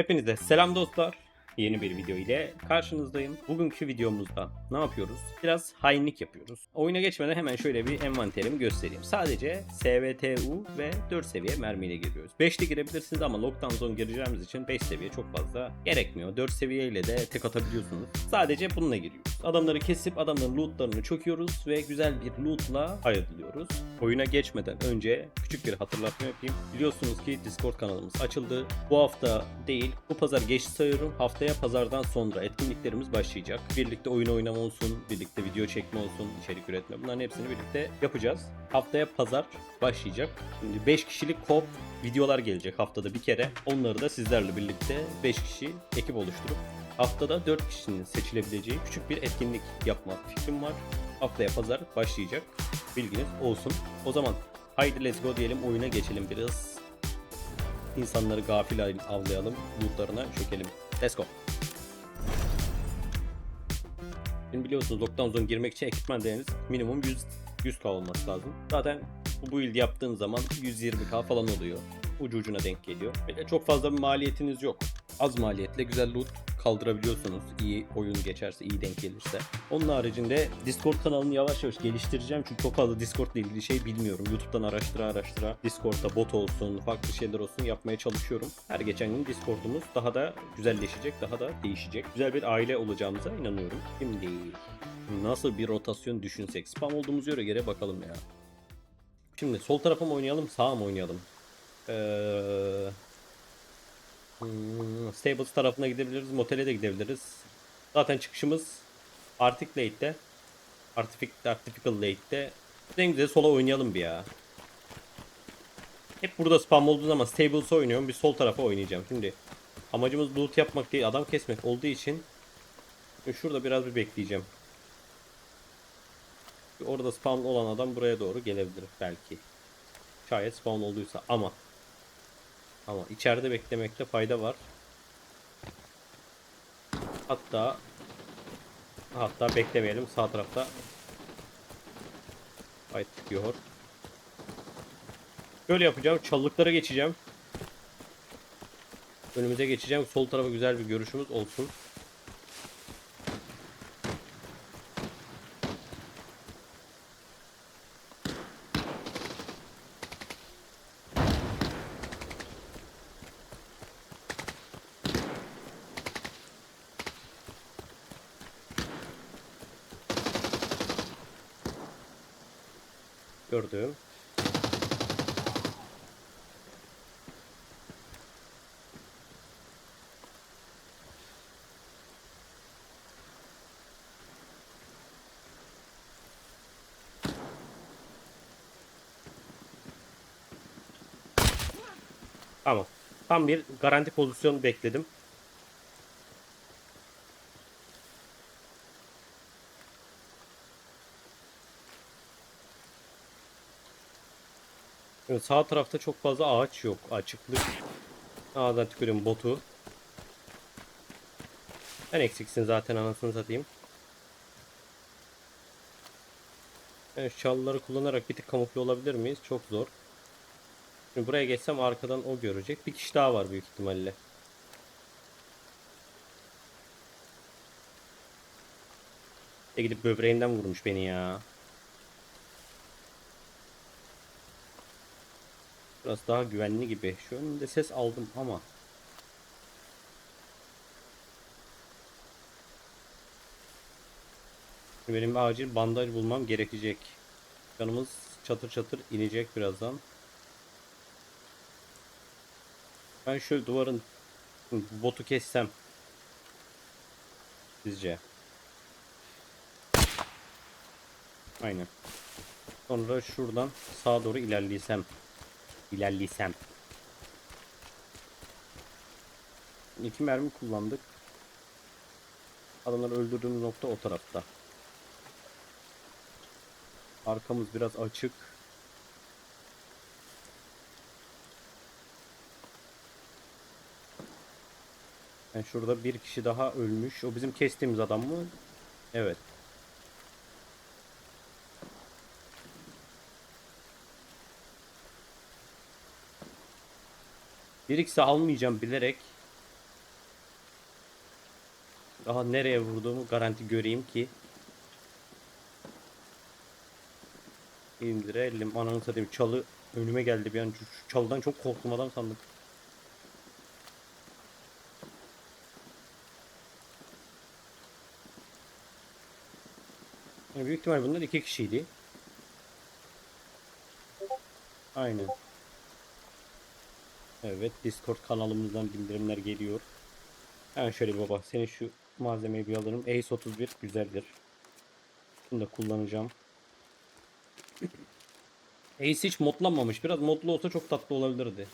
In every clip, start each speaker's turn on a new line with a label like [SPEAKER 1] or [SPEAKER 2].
[SPEAKER 1] Hepinize selam dostlar. Yeni bir video ile karşınızdayım. Bugünkü videomuzda ne yapıyoruz? Biraz hainlik yapıyoruz. Oyuna geçmeden hemen şöyle bir envanterimi göstereyim. Sadece SVTU ve 4 seviye mermiyle giriyoruz. 5'te girebilirsiniz ama lockdown zone gireceğimiz için 5 seviye çok fazla gerekmiyor. 4 seviyeyle de tek atabiliyorsunuz. Sadece bununla giriyoruz. Adamları kesip adamların lootlarını çöküyoruz ve güzel bir lootla ayrılıyoruz. Oyuna geçmeden önce küçük bir hatırlatma yapayım. Biliyorsunuz ki Discord kanalımız açıldı. Bu hafta değil, bu pazar geç sayıyorum. Haftaya pazardan sonra etkinliklerimiz başlayacak. Birlikte oyun oynama olsun, birlikte video çekme olsun, içerik üretme. Bunların hepsini birlikte yapacağız. Haftaya pazar başlayacak. Şimdi 5 kişilik kop videolar gelecek haftada bir kere. Onları da sizlerle birlikte 5 kişi ekip oluşturup haftada 4 kişinin seçilebileceği küçük bir etkinlik yapma fikrim var. Haftaya pazar başlayacak. Bilginiz olsun. O zaman haydi let's go diyelim oyuna geçelim biraz. İnsanları gafil avlayalım. Lootlarına çökelim. Let's go. Şimdi biliyorsunuz lockdown zone girmek için ekipman değeriniz minimum 100 100k olması lazım. Zaten bu build yaptığın zaman 120k falan oluyor. Ucu ucuna denk geliyor. Böyle çok fazla bir maliyetiniz yok. Az maliyetle güzel loot kaldırabiliyorsunuz. İyi oyun geçerse, iyi denk gelirse. Onun haricinde Discord kanalını yavaş yavaş geliştireceğim. Çünkü çok fazla Discord ile ilgili şey bilmiyorum. YouTube'dan araştıra araştıra Discord'da bot olsun, farklı şeyler olsun yapmaya çalışıyorum. Her geçen gün Discord'umuz daha da güzelleşecek, daha da değişecek. Güzel bir aile olacağımıza inanıyorum. Şimdi nasıl bir rotasyon düşünsek. Spam olduğumuz yere göre bakalım ya. Şimdi sol tarafa mı oynayalım, sağa mı oynayalım? Eee... Hmm, Stables tarafına gidebiliriz. Motele de gidebiliriz. Zaten çıkışımız Arctic Late'de. Artific, Artificial Late'de. En güzel sola oynayalım bir ya. Hep burada spam olduğu zaman Stables oynuyorum. Bir sol tarafa oynayacağım. Şimdi amacımız loot yapmak değil adam kesmek olduğu için şurada biraz bir bekleyeceğim. Orada spawn olan adam buraya doğru gelebilir belki. Şayet spawn olduysa ama ama içeride beklemekte fayda var. Hatta hatta beklemeyelim sağ tarafta fight çıkıyor. Böyle yapacağım. Çalılıklara geçeceğim. Önümüze geçeceğim. Sol tarafa güzel bir görüşümüz olsun. Gördüm. Tamam. Tam bir garanti pozisyon bekledim. Evet, sağ tarafta çok fazla ağaç yok. Açıklık. Ağzına tükürüyorum botu. Ben eksiksin zaten anasını satayım. Evet, çalıları kullanarak bir tık kamufle olabilir miyiz? Çok zor. Şimdi buraya geçsem arkadan o görecek. Bir kişi daha var büyük ihtimalle. E gidip böbreğinden vurmuş beni ya. Biraz daha güvenli gibi. Şu önünde ses aldım ama. Benim acil bandaj bulmam gerekecek. Canımız çatır çatır inecek birazdan. Ben şöyle duvarın botu kessem. Sizce? Aynen. Sonra şuradan sağa doğru ilerleysem ilerleysem. İki mermi kullandık. Adamları öldürdüğümüz nokta o tarafta. Arkamız biraz açık. Yani şurada bir kişi daha ölmüş. O bizim kestiğimiz adam mı? Evet. Bir ikisi almayacağım bilerek. Daha nereye vurduğumu garanti göreyim ki. İndirelim. Ananı satayım çalı önüme geldi bir an. Şu çalıdan çok korktum adam sandım. Yani büyük ihtimal bunlar iki kişiydi. Aynen. Evet Discord kanalımızdan bildirimler geliyor. Hemen şöyle baba senin şu malzemeyi bir alırım. Ace 31 güzeldir. Bunu da kullanacağım. Ace hiç modlanmamış. Biraz modlu olsa çok tatlı olabilirdi.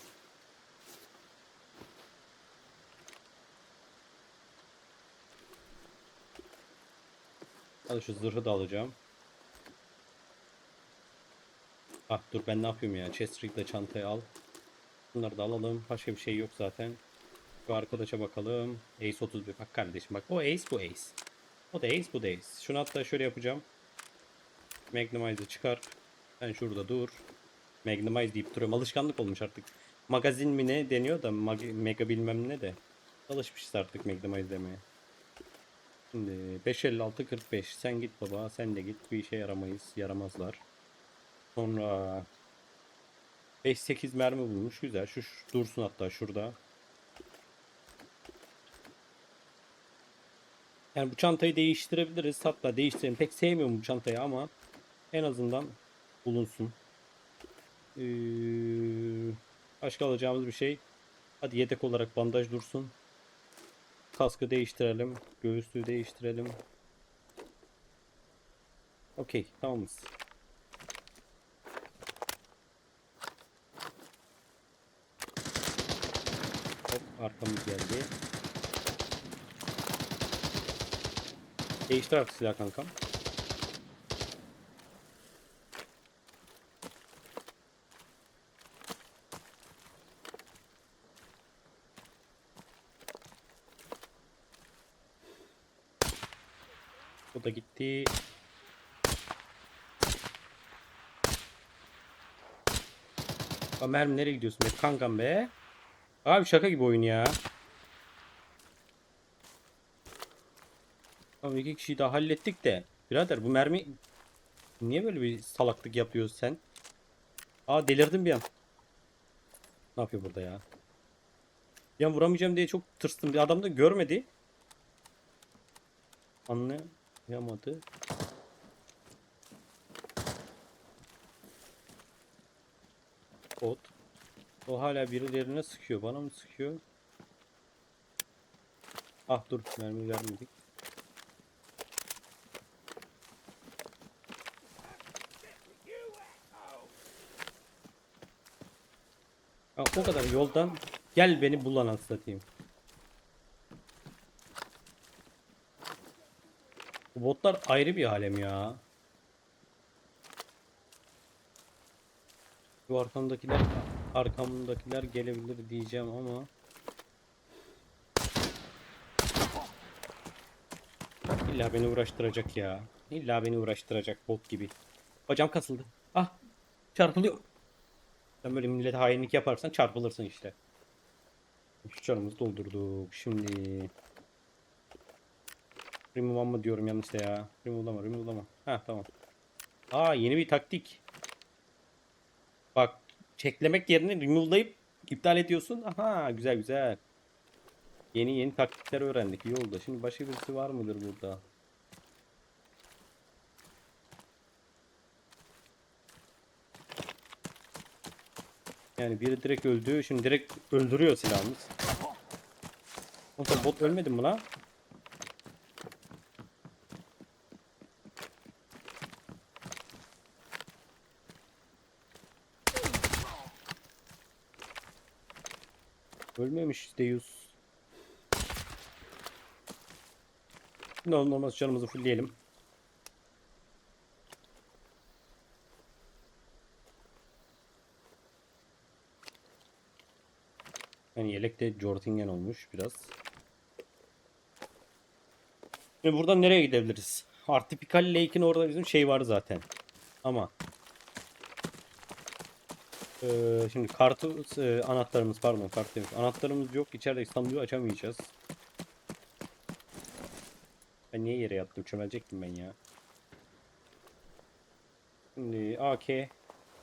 [SPEAKER 1] Hadi şu zırhı da alacağım. Ah dur ben ne yapıyorum ya. Chest de çantaya al. Bunları da alalım. Başka bir şey yok zaten. Şu arkadaşa bakalım. Ace 31. Bak kardeşim bak. O Ace bu Ace. O da Ace bu da Ace. Şunu hatta şöyle yapacağım. Magnemize'ı çıkar. Ben şurada dur. Magnemize deyip duruyorum. Alışkanlık olmuş artık. Magazin mi ne deniyor da mag- mega bilmem ne de. Alışmışız artık Magnemize demeye. Şimdi 556 45. Sen git baba. Sen de git. Bir işe yaramayız. Yaramazlar. Sonra 5-8 mermi bulmuş. Güzel. Şu, şu dursun hatta şurada. Yani bu çantayı değiştirebiliriz. Hatta değiştirelim. Pek sevmiyorum bu çantayı ama en azından bulunsun. Ee, başka alacağımız bir şey. Hadi yedek olarak bandaj dursun. Kaskı değiştirelim. Göğüslüğü değiştirelim. Okey. Tamamız. Arkamız geldi. Değiştir artık silah kankam. O da gitti. Aa, mermi nereye gidiyorsun be kankam be? Abi şaka gibi oyun ya. Tamam iki kişiyi daha hallettik de. Birader bu mermi niye böyle bir salaklık yapıyorsun sen? Aa delirdim bir an. Ne yapıyor burada ya? Bir vuramayacağım diye çok tırstım. Bir adam da görmedi. Anlayamadı. Bot. O hala birilerine sıkıyor. Bana mı sıkıyor? Ah dur mermi vermedik. Ya o kadar yoldan gel beni bul lan satayım. Bu botlar ayrı bir alem ya. Bu arkamdakiler arkamdakiler gelebilir diyeceğim ama İlla beni uğraştıracak ya. İlla beni uğraştıracak bot gibi. Bacağım kasıldı. Ah çarpılıyor. Sen böyle millete hainlik yaparsan çarpılırsın işte. Şu canımızı doldurduk. Şimdi Remove mı diyorum yanlışta ya. Remove'lama, remove'lama. Ha tamam. Aa yeni bir taktik. Çeklemek yerine remove'layıp iptal ediyorsun. Aha güzel güzel. Yeni yeni taktikler öğrendik. İyi oldu. Şimdi başka birisi var mıdır burada? Yani biri direkt öldü. Şimdi direkt öldürüyor silahımız. Oğlum bot ölmedi mi lan? Ölmemiş Deus. Ne olmaz canımızı fullleyelim. Yani yelek de Jortingen olmuş biraz. Ve buradan nereye gidebiliriz? Artificial Lake'in orada bizim şey var zaten. Ama Ee, şimdi kartı e, anahtarımız pardon kart demiş. Anahtarımız yok. İçeride sandığı açamayacağız. Ben niye yere yattım? Çömelecektim ben ya. Şimdi AK,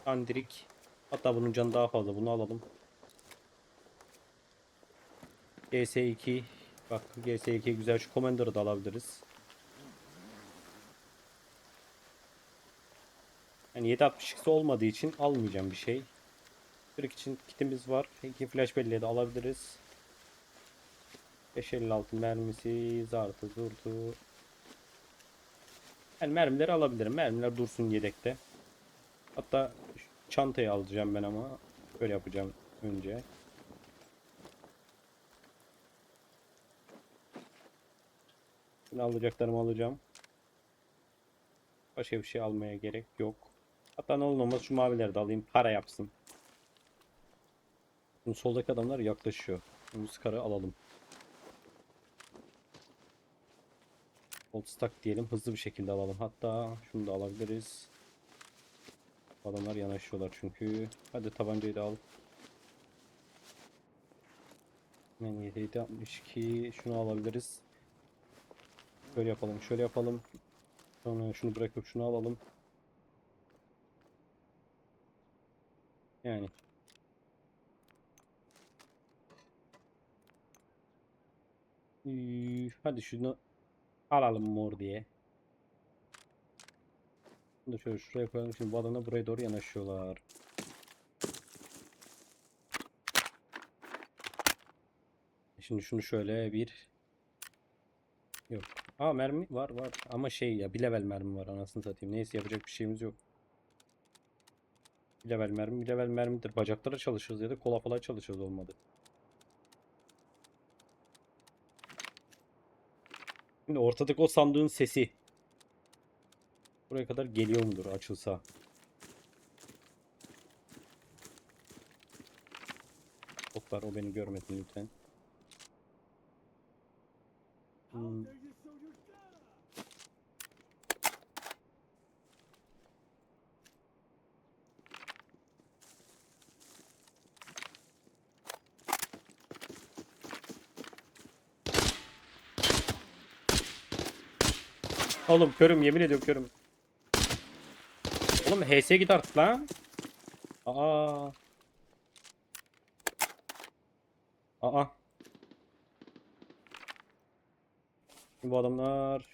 [SPEAKER 1] Andrik. Hatta bunun canı daha fazla. Bunu alalım. GS2. Bak GS2 güzel. Şu Commander'ı da alabiliriz. Yani 7.62 olmadığı için almayacağım bir şey. Kırık için kitimiz var. İki flash belleği de alabiliriz. 556 mermisi, zartı zurtu. Yani mermileri alabilirim. Mermiler dursun yedekte. Hatta çantayı alacağım ben ama. Böyle yapacağım önce. Şimdi alacaklarımı alacağım. Başka bir şey almaya gerek yok. Hatta ne olmaz şu mavileri de alayım. Para yapsın. Şimdi soldaki adamlar yaklaşıyor. Bu skarı alalım. Old stack diyelim. Hızlı bir şekilde alalım. Hatta şunu da alabiliriz. Adamlar yanaşıyorlar çünkü. Hadi tabancayı da al. Hemen 7 62 şunu alabiliriz. Şöyle yapalım, şöyle yapalım. Sonra şunu bırakıp şunu alalım. Yani. Hadi şunu alalım mor diye. Bunu şöyle şuraya koyalım. Şimdi bu adamlar buraya doğru yanaşıyorlar. Şimdi şunu şöyle bir Yok. Aa mermi var var ama şey ya bir level mermi var anasını satayım. Neyse yapacak bir şeyimiz yok. Bir level mermi bir level mermidir. Bacaklara çalışırız ya da kola falan çalışırız olmadı. Şimdi ortadaki o sandığın sesi. Buraya kadar geliyor mudur açılsa? Oklar o beni görmesin lütfen. Hmm. Oğlum körüm yemin ediyorum körüm. Oğlum HS git artık lan. Aa. Aa. Bu adamlar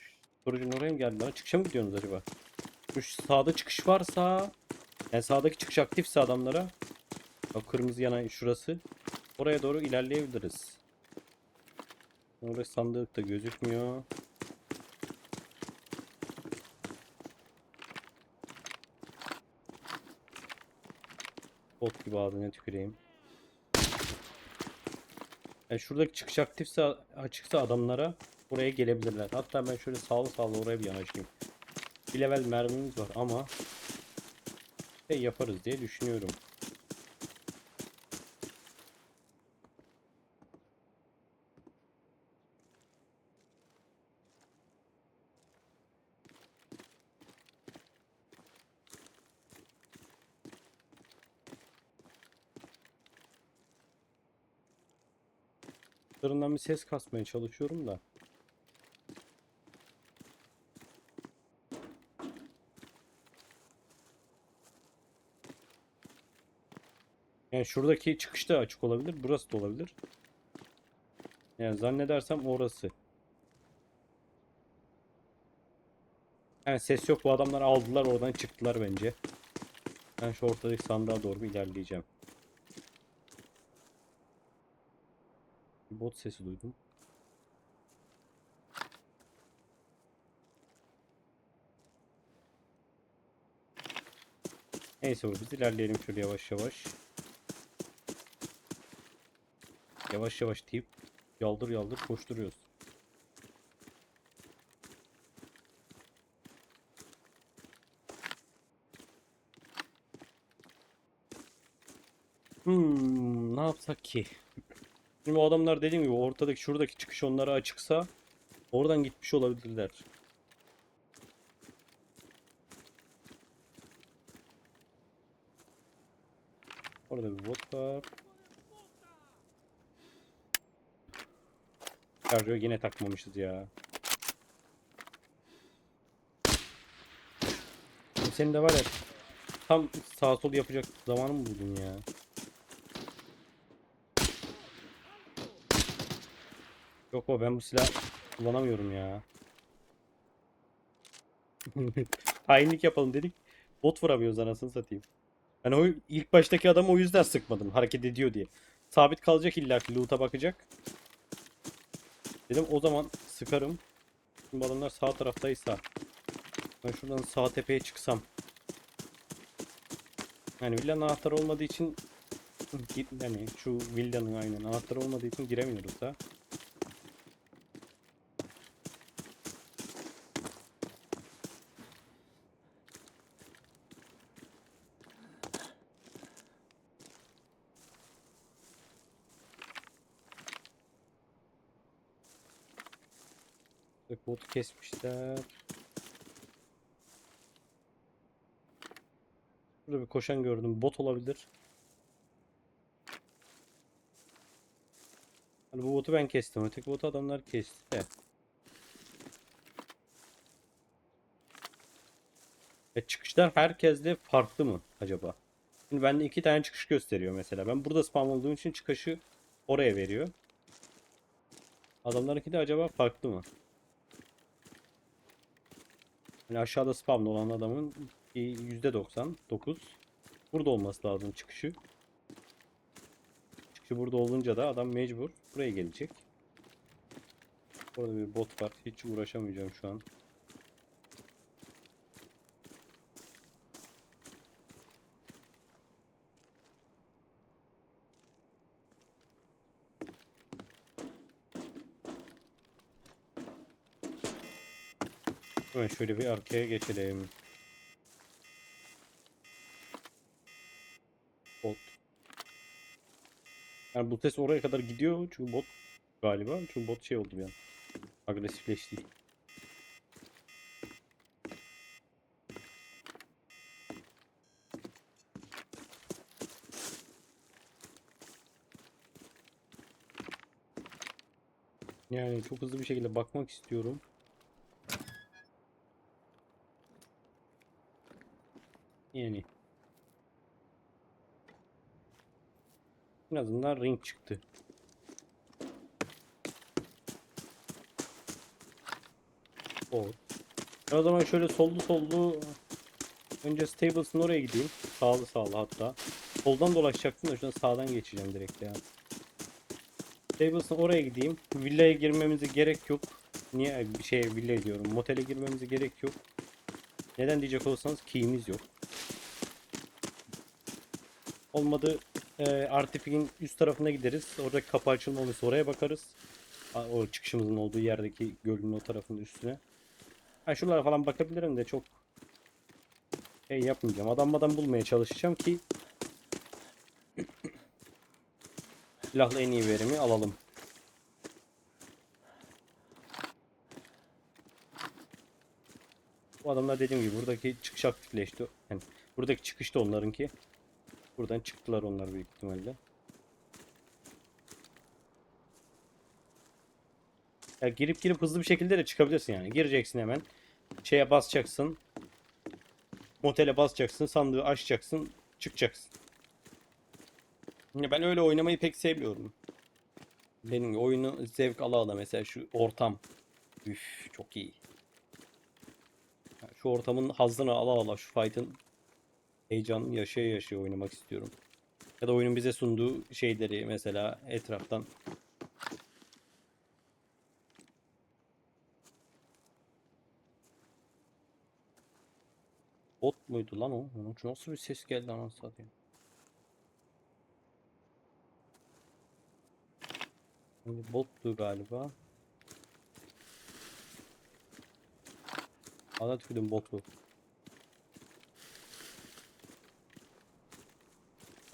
[SPEAKER 1] Sorucun oraya mı geldiler? Çıkışa mı gidiyorsunuz acaba? Şu sağda çıkış varsa yani sağdaki çıkış aktifse adamlara o kırmızı yana şurası oraya doğru ilerleyebiliriz. Orası sandıkta gözükmüyor. Bot gibi ağzına tüküreyim. Yani şuradaki çıkış aktifse açıksa adamlara buraya gelebilirler. Hatta ben şöyle sağlı sağlı oraya bir yanaşayım. Bir level mermimiz var ama şey yaparız diye düşünüyorum. Dışarından bir ses kasmaya çalışıyorum da. Yani şuradaki çıkış da açık olabilir. Burası da olabilir. Yani zannedersem orası. Yani ses yok. Bu adamlar aldılar oradan çıktılar bence. Ben şu ortadaki sandığa doğru ilerleyeceğim. Bir bot sesi duydum. Neyse biz ilerleyelim şöyle yavaş yavaş. Yavaş yavaş deyip yaldır yaldır koşturuyoruz. Hmm, ne yapsak ki? Şimdi o adamlar dediğim gibi ortadaki şuradaki çıkış onlara açıksa oradan gitmiş olabilirler. Orada bir bot var. Karyo yine takmamışız ya. Senin de var ya tam sağ sol yapacak zamanı mı buldun ya? Yok o ben bu silah kullanamıyorum ya. Hainlik yapalım dedik. Bot vuramıyoruz anasını satayım. Ben o ilk baştaki adamı o yüzden sıkmadım. Hareket ediyor diye. Sabit kalacak illa ki loot'a bakacak. Dedim o zaman sıkarım. Şimdi adamlar sağ taraftaysa. Ben şuradan sağ tepeye çıksam. Yani villanın anahtarı olmadığı için yani şu villanın aynen anahtarı olmadığı için giremiyoruz da. Botu kesmişler. Burada bir koşan gördüm. Bot olabilir. Hani bu botu ben kestim. Öteki botu adamlar kesti. de. E çıkışlar herkeste farklı mı acaba? Şimdi bende iki tane çıkış gösteriyor mesela. Ben burada spam olduğum için çıkışı oraya veriyor. Adamlarınki de acaba farklı mı? Yani aşağıda spamlı olan adamın bir %99 burada olması lazım çıkışı. Çıkışı burada olunca da adam mecbur buraya gelecek. Orada bir bot var. Hiç uğraşamayacağım şu an. Hemen şöyle bir arkaya geçelim. Bot. Yani bu ses oraya kadar gidiyor çünkü bot galiba. Çünkü bot şey oldu bir an. Agresifleşti. Yani çok hızlı bir şekilde bakmak istiyorum. Yani. En azından ring çıktı. O. Ben o zaman şöyle sollu sollu önce Stables'ın oraya gideyim. Sağlı sağlı hatta. Soldan dolaşacaktım da şuradan sağdan geçeceğim direkt ya. Stables'ın oraya gideyim. Villaya girmemize gerek yok. Niye bir şeye villa diyorum. Motele girmemize gerek yok. Neden diyecek olursanız key'imiz yok. Olmadı e, Artific'in üst tarafına gideriz. Oradaki kapı açılmamışsa oraya bakarız. O çıkışımızın olduğu yerdeki gölün o tarafının üstüne. Ha şuralara falan bakabilirim de çok şey yapmayacağım. Adam adam bulmaya çalışacağım ki silahla en iyi verimi alalım. Bu adamlar dediğim gibi buradaki çıkış aktifleşti. Yani buradaki çıkış da onlarınki. Buradan çıktılar onlar büyük ihtimalle. Ya girip girip hızlı bir şekilde de çıkabilirsin yani. Gireceksin hemen. Şeye basacaksın. Motele basacaksın. Sandığı açacaksın. Çıkacaksın. Ya ben öyle oynamayı pek sevmiyorum. Benim oyunu zevk ala ala mesela şu ortam. Üf çok iyi. Ya Şu ortamın hazzını ala ala şu fight'ın heyecanını yaşaya yaşaya oynamak istiyorum. Ya da oyunun bize sunduğu şeyleri mesela etraftan Bot muydu lan o? Nasıl bir ses geldi anasını satayım. Bottu galiba. Ana tükürdüm botu.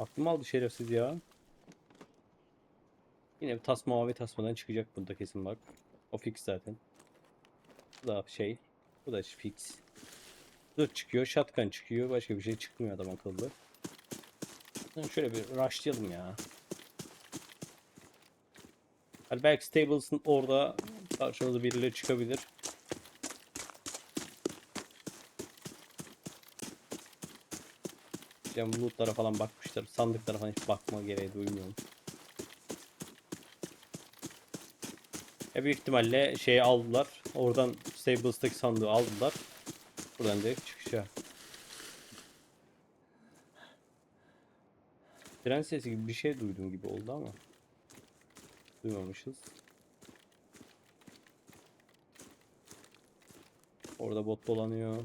[SPEAKER 1] Aklım aldı şerefsiz ya. Yine bir tasma mavi tasmadan çıkacak bunda kesin bak. O fix zaten. Bu da şey. Bu da fix. Zırh çıkıyor, shotgun çıkıyor. Başka bir şey çıkmıyor adam akıllı. Şöyle bir rushlayalım ya. Hani belki Stables'ın orada karşımıza birileri çıkabilir. Yani lootlara falan bakmışlar. Sandıklara falan hiç bakma gereği duymuyorum. E büyük ihtimalle şeyi aldılar. Oradan Stables'taki sandığı aldılar. Buradan direkt çıkışa. Tren sesi gibi bir şey duydum gibi oldu ama. Duymamışız. Orada bot dolanıyor.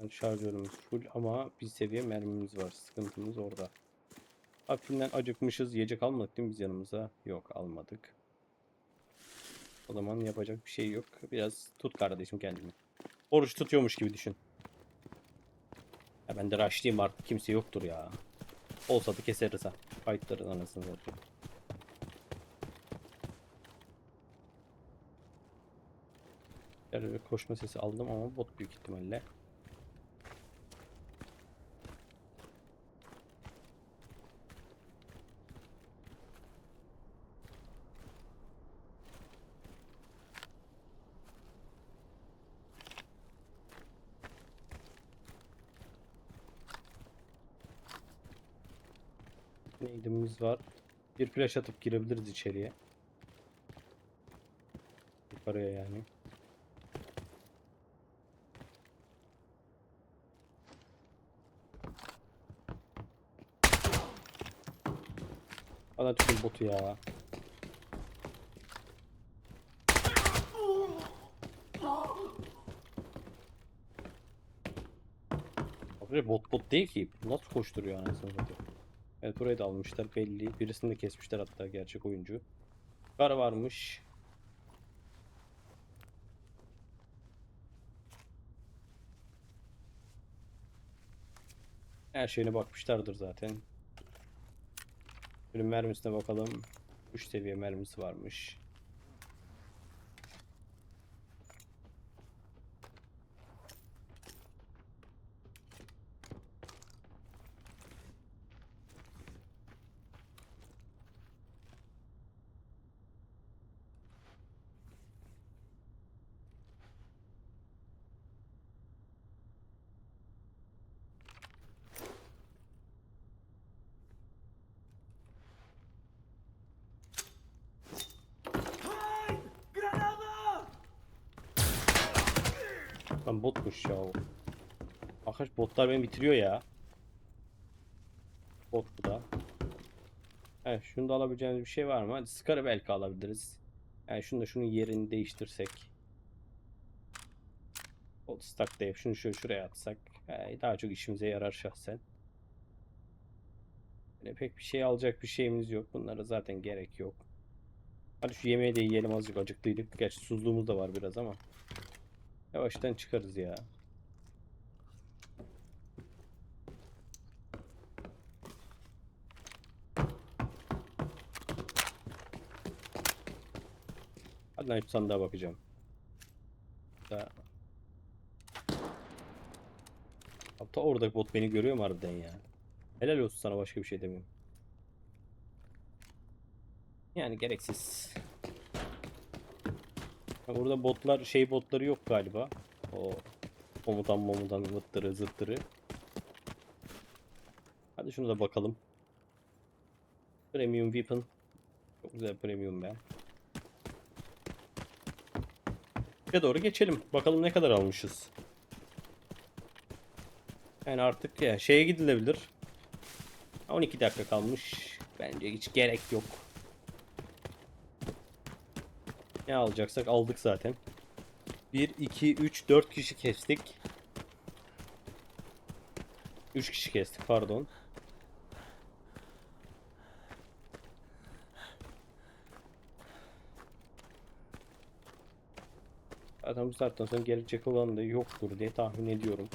[SPEAKER 1] Yani şarjörümüz full ama bir seviye mermimiz var. Sıkıntımız orada. Hafifinden acıkmışız. Yiyecek almadık değil mi biz yanımıza? Yok almadık. O zaman yapacak bir şey yok. Biraz tut kardeşim kendini. Oruç tutuyormuş gibi düşün. Ya ben de rushlayayım artık kimse yoktur ya. Olsa da keseriz ha. Fightların anasını satayım. Bir koşma sesi aldım ama bot büyük ihtimalle. Neydimiz var? Bir flash atıp girebiliriz içeriye. Yukarıya yani. Bana tüm botu ya. Abi bot bot değil ki. Nasıl koşturuyor anasını satayım. Evet burayı da almışlar belli. Birisini de kesmişler hatta gerçek oyuncu. Kar varmış. Her şeyine bakmışlardır zaten. Şöyle mermisine bakalım. 3 seviye mermisi varmış. Lan botmuş ya o. Arkadaş botlar beni bitiriyor ya. Bot bu da. Evet şunu da alabileceğimiz bir şey var mı? Hadi Scar'ı belki alabiliriz. Yani şunu da şunun yerini değiştirsek. Old stack deyip şunu şöyle şuraya atsak. ee, daha çok işimize yarar şahsen. Böyle pek bir şey alacak bir şeyimiz yok. Bunlara zaten gerek yok. Hadi şu yemeği de yiyelim azıcık acıktıydık. Gerçi susluğumuz da var biraz ama. Yavaştan çıkarız ya. Hadi lan şu sandığa bakacağım. Da. Hatta oradaki bot beni görüyor mu harbiden ya? Helal olsun sana başka bir şey demiyorum. Yani gereksiz. Ha, Burada botlar şey botları yok galiba. O komutan momutan vıttırı zıttırı. Hadi şunu da bakalım. Premium weapon. Çok güzel premium be. Ya doğru geçelim. Bakalım ne kadar almışız. Yani artık ya şeye gidilebilir. 12 dakika kalmış. Bence hiç gerek yok. Ne alacaksak aldık zaten. 1, 2, 3, 4 kişi kestik. 3 kişi kestik pardon. Zaten bu saatten sonra gelecek olan da yoktur diye tahmin ediyorum.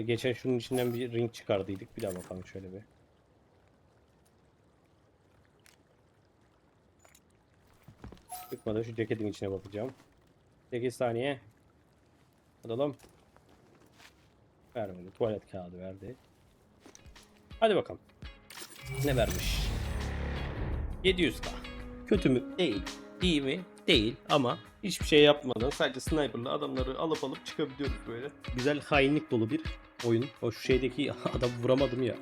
[SPEAKER 1] Hadi geçen şunun içinden bir ring çıkardıydık. Bir daha bakalım şöyle bir. Çıkmadan şu ceketin içine bakacağım. 8 saniye. Alalım. Vermedi. Tuvalet kağıdı verdi. Hadi bakalım. Ne vermiş? 700k. Kötü mü? Değil. İyi mi? Değil ama hiçbir şey yapmadan sadece sniper'la adamları alıp alıp çıkabiliyoruz böyle. Güzel hainlik dolu bir oyun. O şu şeydeki adamı vuramadım ya.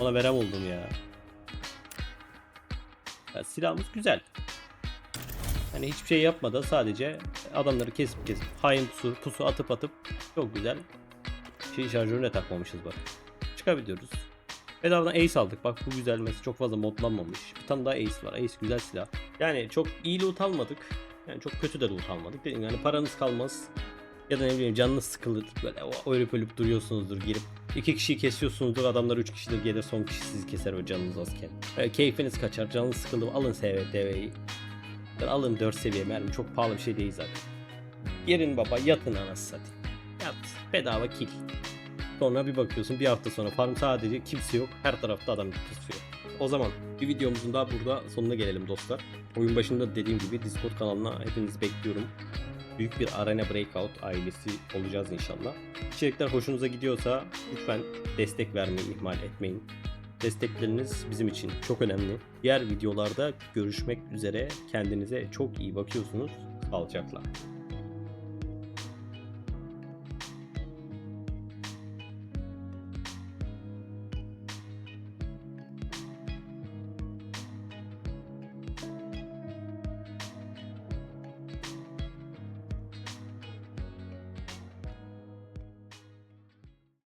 [SPEAKER 1] Ona verem oldum ya. ya silahımız güzel. Hani hiçbir şey yapmadan sadece adamları kesip kesip hain pusu, pusu atıp atıp çok güzel şey şarjörüne takmamışız bak. Çıkabiliyoruz. Bedavadan Ace aldık. Bak bu güzel çok fazla modlanmamış. Bir tane daha Ace var. Ace güzel silah. Yani çok iyi loot almadık. Yani çok kötü de loot almadık. Yani paranız kalmaz. Ya da ne bileyim canınız sıkılır. Böyle ölüp ölüp duruyorsunuzdur girip. İki kişiyi kesiyorsunuzdur. Adamlar üç kişidir gelir son kişi sizi keser o canınız azken. Böyle keyfiniz kaçar. Canınız sıkıldı. Alın SVTV'yi. Yani alın 4 seviye mermi. Çok pahalı bir şey değil zaten. Yerin baba yatın anasını satayım. Yat. Bedava kill. Sonra bir bakıyorsun bir hafta sonra farm sadece kimse yok. Her tarafta adam tutuyor. O zaman bir videomuzun daha burada sonuna gelelim dostlar. Oyun başında dediğim gibi Discord kanalına hepinizi bekliyorum. Büyük bir Arena Breakout ailesi olacağız inşallah. İçerikler hoşunuza gidiyorsa lütfen destek vermeyi ihmal etmeyin. Destekleriniz bizim için çok önemli. Diğer videolarda görüşmek üzere. Kendinize çok iyi bakıyorsunuz. Sağlıcakla.